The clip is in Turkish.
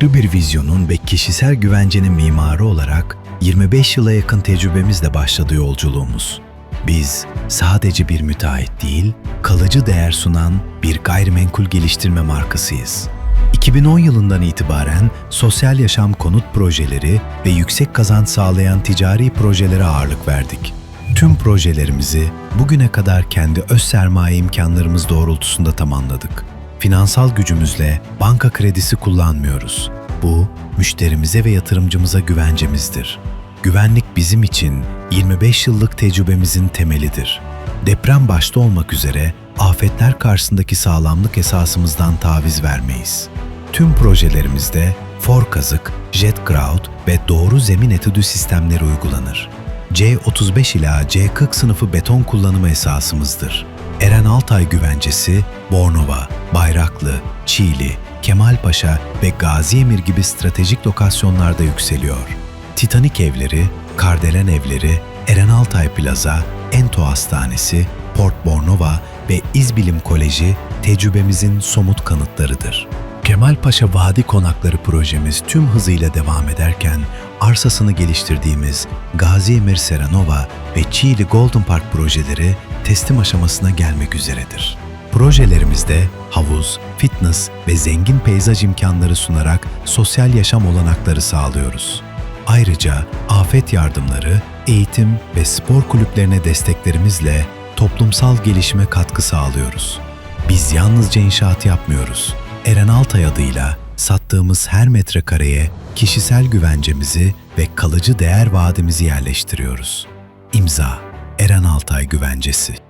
Farklı bir vizyonun ve kişisel güvencenin mimarı olarak 25 yıla yakın tecrübemizle başladı yolculuğumuz. Biz sadece bir müteahhit değil, kalıcı değer sunan bir gayrimenkul geliştirme markasıyız. 2010 yılından itibaren sosyal yaşam konut projeleri ve yüksek kazanç sağlayan ticari projelere ağırlık verdik. Tüm projelerimizi bugüne kadar kendi öz sermaye imkanlarımız doğrultusunda tamamladık. Finansal gücümüzle banka kredisi kullanmıyoruz. Bu, müşterimize ve yatırımcımıza güvencemizdir. Güvenlik bizim için 25 yıllık tecrübemizin temelidir. Deprem başta olmak üzere afetler karşısındaki sağlamlık esasımızdan taviz vermeyiz. Tüm projelerimizde for kazık, jet grout ve doğru zemin etüdü sistemleri uygulanır. C35 ila C40 sınıfı beton kullanımı esasımızdır. Eren Altay güvencesi, Bornova, Bayraklı, Çiğli, Kemalpaşa ve Gazi Emir gibi stratejik lokasyonlarda yükseliyor. Titanik evleri, Kardelen evleri, Eren Altay Plaza, Ento Hastanesi, Port Bornova ve İzbilim Koleji tecrübemizin somut kanıtlarıdır. Kemalpaşa Vadi Konakları projemiz tüm hızıyla devam ederken arsasını geliştirdiğimiz Gazi Emir Seranova ve Çiğli Golden Park projeleri teslim aşamasına gelmek üzeredir. Projelerimizde havuz, fitness ve zengin peyzaj imkanları sunarak sosyal yaşam olanakları sağlıyoruz. Ayrıca afet yardımları, eğitim ve spor kulüplerine desteklerimizle toplumsal gelişime katkı sağlıyoruz. Biz yalnızca inşaat yapmıyoruz. Eren Altay adıyla sattığımız her metrekareye kişisel güvencemizi ve kalıcı değer vaadimizi yerleştiriyoruz. İmza Eren Altay Güvencesi